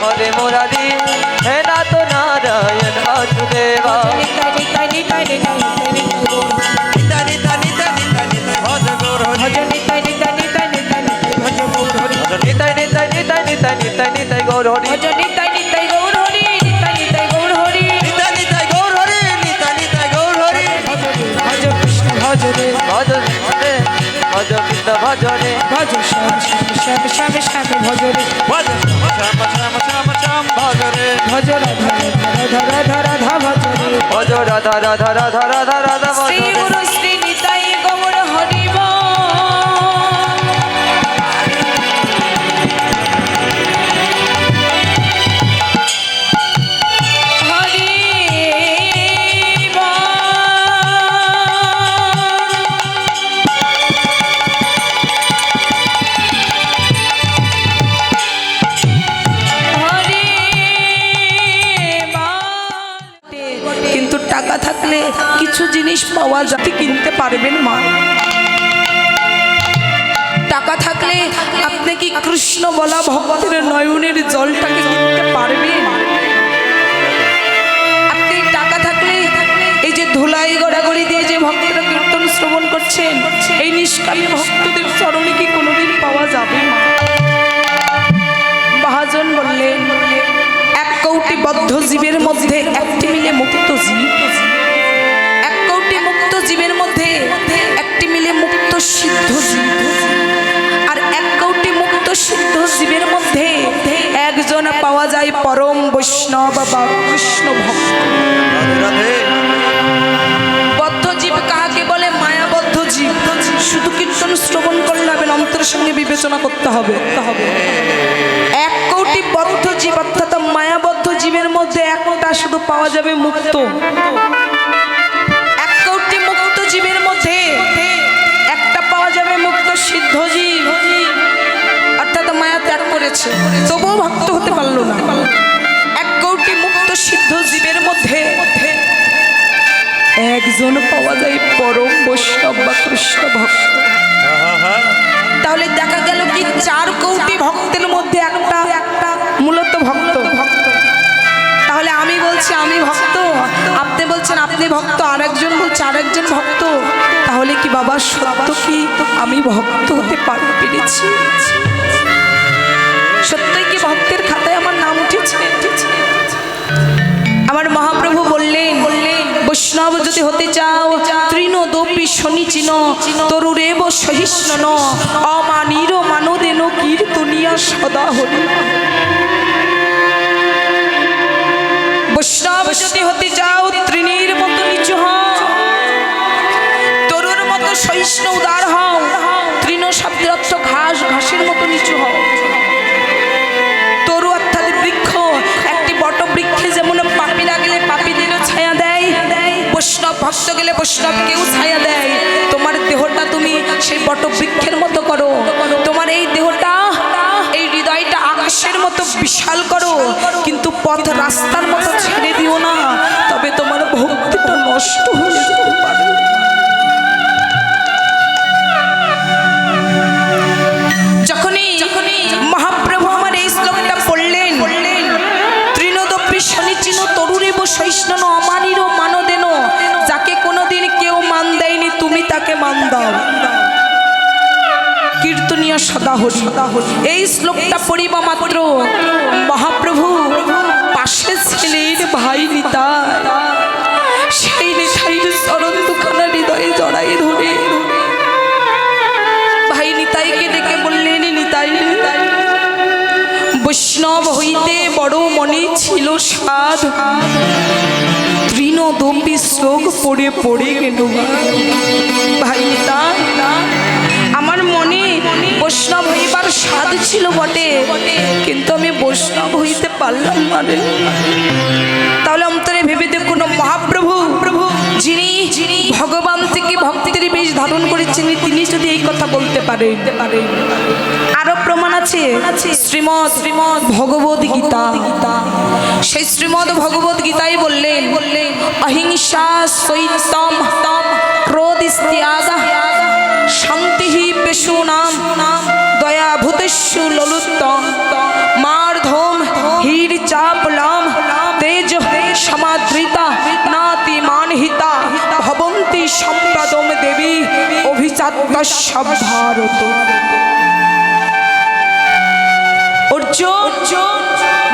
হরে মুরারি হে নাথ নারায়ণ বাসুদেবা। নিতাই নিতাই নিতাই নিতাই নিতাই নিতা নিতা নিতা নিতা নিতা ভজ গৌর হরি ভজ নিতাই নিতাই নিতাই নিতাই ভজ গৌর হরি। নিতাই নিতাই নিতাই নিতাই নিতাই নিতাই গৌর হরি ভজ নিতাই নিতাই গৌর হরি নিতাই নিতাই গৌর হরি নিতা নিতা গৌর হরি নিতা নিতা গৌর হরি ভজ কৃষ্ণ ভজ রে ভজ রে ভজ কৃষ্ণ ভজ রে ভজ শ্যাম শ্যাম শ্যাম শ্যাম শ্যাম ভজ রে ভজ ভজ ধরা ধরা রাধা রাধা রাধা রাধা ভজ ধরা ভজ রাধা রাধা রাধা রাধা রাধা ভজ শ্রী ধরা গুরু শ্রী পাওয়া যাতে কিনতে পারবেন মা। টাকা থাকলে আপনি কি কৃষ্ণ বলা ভগতের নয়নের জলটাকে কিনতে পারবেন? আপনি টাকা থাকলে এই যে ধুলাই গড়াগড়ি দিয়ে যে ভক্তরা কীর্তন শ্রবণ করছেন, এই নিষ্কামী ভক্তদের চরণে কি কোনোদিন পাওয়া যাবে মা? মহাজন বললেন, এক কৌটি বদ্ধ জীবের মধ্যে বৈষ্ণব বা কৃষ্ণ ভক্ত। রাধে রাধে। বদ্ধ জীব কাকে বলে মায়াবদ্ধ জীব শুধু কীর্তন শ্রবণ করলে হবে অন্তরের সঙ্গে বিবেচনা করতে হবে। এক কোটি বদ্ধ জীব অর্থাৎ মায়াবদ্ধ জীবের মধ্যে একটা শুধু পাওয়া যাবে মুক্ত। এক কোটি মুক্ত জীবের মধ্যে একটা পাওয়া যাবে মুক্ত সিদ্ধ জীব। অর্থাৎ মায়া ত্যাগ করেছে। তবুও ভক্ত হতে পারল না। এক কোটি মুক্ত সিদ্ধ জীবের মধ্যে একজন পাওয়া যায় পরম বৈষ্ণব বা কৃষ্ণ ভক্ত। তাহলে দেখা গেল কি চার কোটি ভক্তের মধ্যে একটা মূলত ভক্ত। তাহলে আমি বলছি, আমি ভক্ত। আপনি বলছেন, আপনি ভক্ত, আরেকজন বলছে, আরেকজন ভক্ত। তাহলে কি বাবা সত্য কি? আমি ভক্ত হতে পার পেরেছি। সত্যই কি ভক্তের খাতায় আমার নাম উঠেছে? আমার মহাপ্রভু বললেন, বৈষ্ণব যদি হতে চাও তৃণ দোপি শনি চিন তরুরেব সহিষ্ণ অমানির মানদেন কীর্তনিয়া সদা হরি। বৈষ্ণব হতে চাও, তৃণীর মতো নিচু হও, তরুর মতো সহিষ্ণু উদার হও, তৃণ শব্দের ঘাস, ঘাসের মতো নিচু হও। ভক্ত গেলে বৈষ্ণব কেউ ছায়া দেয়। তোমার দেহটা তুমি সেই বট বৃক্ষের মতো করো। তোমার এই দেহটা, এই হৃদয়টা আকাশের মতো বিশাল করো। কিন্তু পথ রাস্তার মতো ছেড়ে দিও না, তবে তোমার ভক্তিটা নষ্ট হয়ে পারে। যখনই মহাপ্রভু আমার এই শ্লোকটা পড়লেন তৃণদপি শনিচিন তরুরেব সহিষ্ণু অমানির তাকে মান দাও। কীর্তনীয় সদা হরি এই শ্লোকটা পড়িবা মাত্র। মহাপ্রভু, পাশে ছিলেন ভাই নিতা। সেই নিতাইর চরণ দুখানা হৃদয়ে জড়াই ধরে। ভাই নিতাইকে ডেকে বললেন নিতাই নিতাই, বৈষ্ণব হইতে বড় মনে ছিল সাধ। তৃণ দম্বি শ্লোক পড়ে পড়ে গেল ভাই নিতাই আমার মনে বৈষ্ণব হইবার স্বাদ ছিল বটে, কিন্তু আমি বৈষ্ণব হইতে পারলাম না রে। তাহলে অন্তরে ভেবে দেখুন, মহাপ্রভু প্রভু যিনি যিনি ভগবান থেকে ভক্তের বেশ ধারণ করেছেন, তিনি যদি এই কথা বলতে পারে। আরও প্রমাণ আছে, শ্রীমদ শ্রীমদ ভগবদ গীতা। সেই শ্রীমদ ভগবদ গীতাই বললেন অহিংসা সৈতম ক্রোধ ক্রোধিস্ত্যাগ শান্তি পেশু নাম নাম দয়া ভূতেশু ললুত্তম মার মার্ধম হীর চাপলাম তেজ সমাদৃতা নাতিমানহিতা ভবন্তি সম্প্রদম দেবী অভিচাত অভিচাত্মসভারত অর্জুন,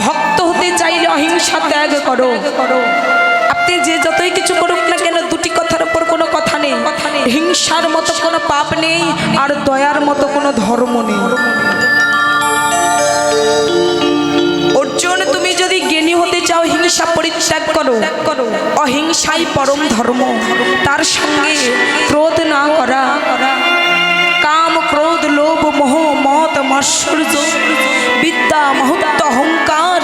ভক্ত হতে চাইলে অহিংসা ত্যাগ করো করো। আপনি যে যতই কিছু করুক না কেন দুটি কথার উপর কোনো কথা নেই। হিংসার মতো কোনো পাপ নেই আর দয়ার মতো কোনো ধর্ম নেই। অর্জুন, তুমি যদি জ্ঞানী হতে চাও, হিংসা পরিত্যাগ করো। অহিংসাই পরম ধর্ম। তার সঙ্গে ক্রোধ না করা। কাম, ক্রোধ, লোভ, মোহ, মত, মাৎসর্য, বিদ্যা, মহত্ব, অহংকার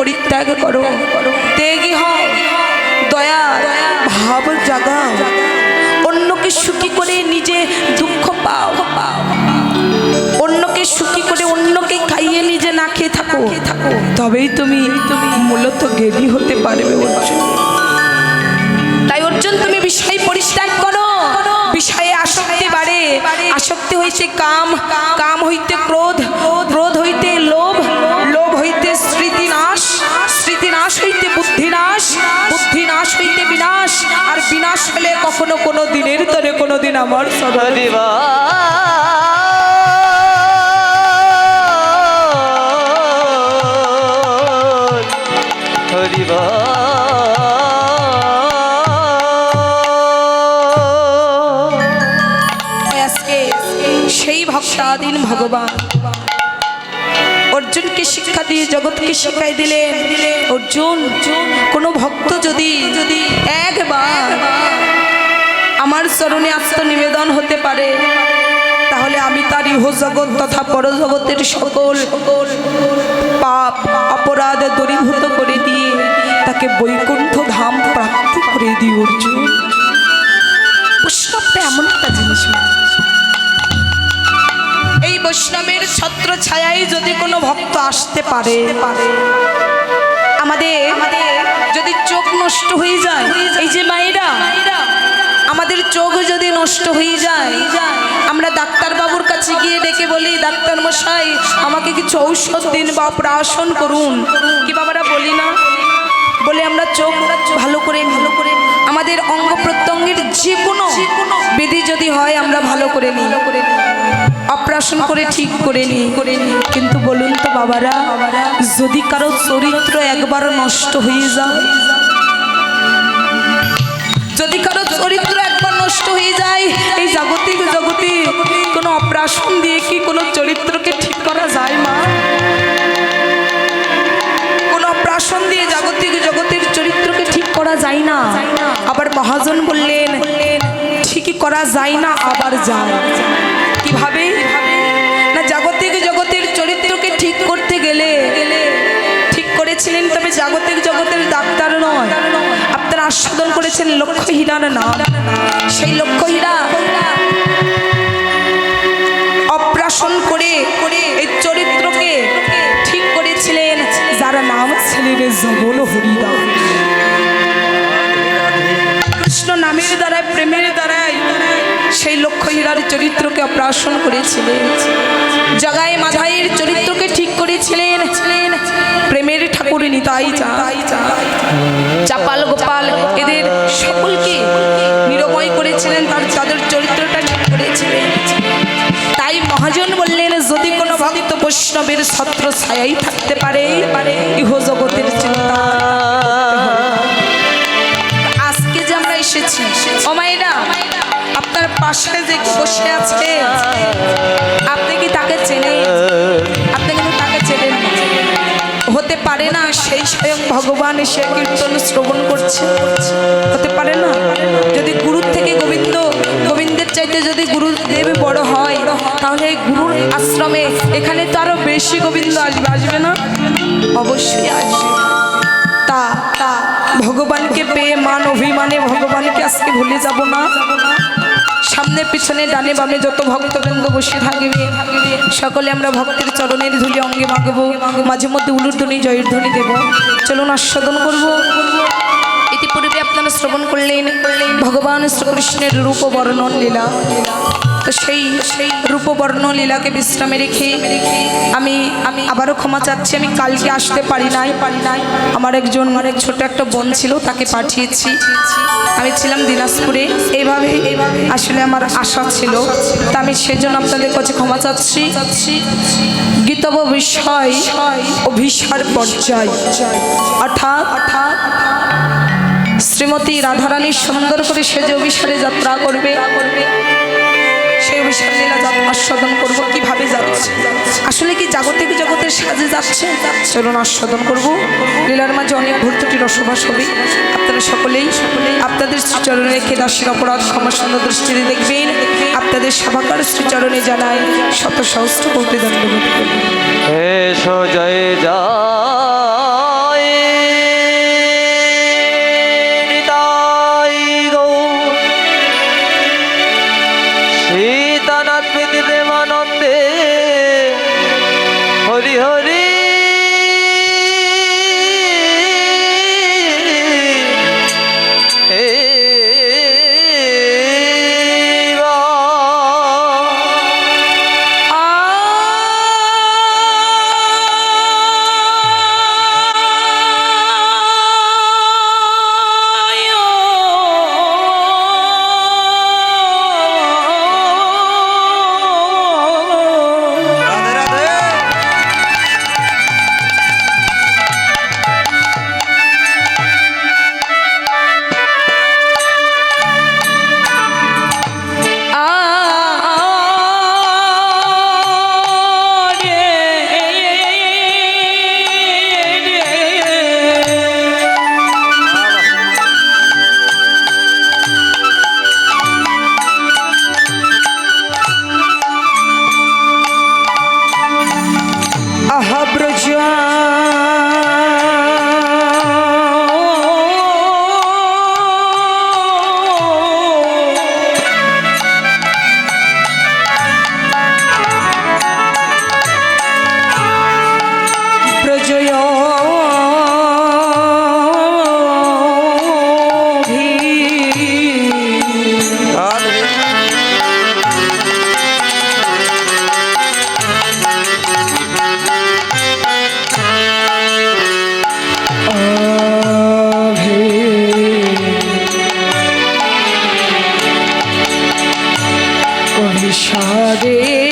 পরিত্যাগ করো। ত্যাগী হও। দয়া, ভাব জাগা অন্যকে সুখী করে নিজে দুঃখ পাও। অন্যকে সুখী করে অন্যকে খাইয়ে নিজে না খেয়ে থাকো। থাকো তবেই তুমি মূলত জ্ঞানী হতে পারবে, অর্জুন। তাই অর্জুন, তুমি বিষয় পরিত্যাগ করো। বিষয়ে আসক্তি বাড়ে। আসক্তি হইতে কাম। কাম হইতে বিনাশ হলে কখনো কোনো দিনের তরে কোনো দিন আমার সদা অর্জুনকে শিক্ষা দিয়ে, জগৎকে শিখাই দিলেন অর্জুন, কোনো ভক্ত যদি একবার আমার চরণে আত্মনিবেদন হতে পারে, তাহলে আমি তার ইহ জগৎ তথা পরজগতের সকল পাপ, অপরাধ দূরীভূত করে দিয়ে তাকে বৈকুণ্ঠ ধাম প্রাপ্ত করে দিই, অর্জুন বৈষ্ণবটা এমন একটা জিনিস মা। বৈষ্ণবের ছত্র ছায়ায় যদি কোনো ভক্ত আসতে পারে আমাদের যদি চোখ নষ্ট হয়ে যায় এই যে মায়েরা আমাদের চোখ যদি নষ্ট হয়ে যায় আমরা ডাক্তার বাবুর কাছে গিয়ে ডেকে বলি ডাক্তার মশাই আমাকে কিছু ঔষধ দিন বা অপারেশন করুন। কি বাবারা বলি না। বলে আমরা চোখ ভালো করে ভালো করে আমাদের অঙ্গ প্রত্যঙ্গের যে কোনো বিধি যদি হয় আমরা ভালো করে নিই। অপারেশন করে ঠিক করে নিই। কিন্তু বলুন তো বাবারা, যদি কারও চরিত্র একবার নষ্ট হয়ে যায়? যদি কারও চরিত্র একবার নষ্ট হয়ে যায়, এই জাগতিক জগতে কোনো অপারেশন দিয়ে কি কোনো চরিত্রকে ঠিক করা যায় মা? কোনো অপারেশন দিয়ে জাগতিক জগতের চরিত্রকে ঠিক করা যায় না। আবার মহাজন বললেন, ঠিকই করা যায় না, আবার যায়। জাগতিক জগতের ডাক্তার নয়। আপনারা আস্বাদন করেছেন লক্ষ্য হীরার নাম। সেই লক্ষ্য হীরা অপ্রাশন করে এই চরিত্রকে ঠিক করেছিলেন, যারা নাম ছিলেন জবল হরিদা কৃষ্ণ নামের দ্বারায়, প্রেমের দ্বারায় সেই লক্ষ্য হীরার চরিত্রকে অপ্রাশন করেছিলেন। জগায় মাধাইয়ের চরিত্রকে ঠিক করেছিলেন। প্রেমের ঠাকুর নিতাই চাপাল গোপাল এদের সকলকে নিরময় করেছিলেন, তার তাদের চরিত্রটা করেছিলেন। তাই মহাজন বললেন, যদি কোনো ভক্ত বৈষ্ণবের ছত্র ছায়াই থাকতে পারে, ইহ জগতের চিন্তা। আজকে যে আমরা এসেছি, ও মায়েরা, আপনার পাশে যে বসে আছে, আপনি কি তাকে চেনেন? পারে না, সেই স্বয়ং ভগবান এসে কীর্তন শ্রবণ করছে। হতে পারে না? যদি গুরুর থেকে গোবিন্দ, গোবিন্দের চাইতে যদি গুরুদেব বড় হয়, তাহলে গুরুর আশ্রমে এখানে তো আরও বেশি গোবিন্দ আসবে। আসবে না? অবশ্যই আসবে। তা তা, ভগবানকে পেয়ে মান অভিমানে ভগবানকে আজকে ভুলে যাব না? সামনে, পিছনে, ডানে, বামে যত ভক্তবৃন্দ বসে থাকবে, সকলে আমরা ভক্তের চরণের ধুলি অঙ্গে মাগব মাঝে মধ্যে উলুর ধ্বনি, জয়ের ধ্বনি দেব। চলুন আস্বাদন করব। ইতিপূর্বে আপনারা শ্রবণ করলেন, ভগবান শ্রীকৃষ্ণের রূপ বর্ণন লীলা। তো সেই সেই রূপবর্ণ লীলাকে বিশ্রামে রেখে আমি আমি আবারও ক্ষমা চাচ্ছি। আমি কালকে আসতে পারি নাই। পারি নাই আমার একজন অনেক ছোট একটা বোন ছিল, তাকে পাঠিয়েছি। আমি ছিলাম দিনাজপুরে। এইভাবে আসলে আমার আশা ছিল। তা আমি সেজন্য আপনাদের কাছে ক্ষমা চাচ্ছি। চাচ্ছি গীতব বিষয় অভিসার পর্যায়। অর্থাৎ অর্থাৎ শ্রীমতী রাধারানী সুন্দর করে সেজে অভিসারে যাত্রা করবে। অভিসার লীলা আস্বাদন করব, কীভাবে যাচ্ছে? আসলে কি জাগতিক জগতের সাজে যাচ্ছে? চলুন আস্বাদন করব। লীলার মাঝে অনেক ভর্তুটি রসবাস হবে। আপনারা সকলেই সকলেই আপনাদের শ্রীচরণে রেখে দাসের অপরাধ ক্ষমা সুন্দর দৃষ্টিতে দেখবেন। আপনাদের সভাকার শ্রীচরণে জানায় শত সহস্র কোটি দণ্ডবোধ করবেন জয় যা পরিসরে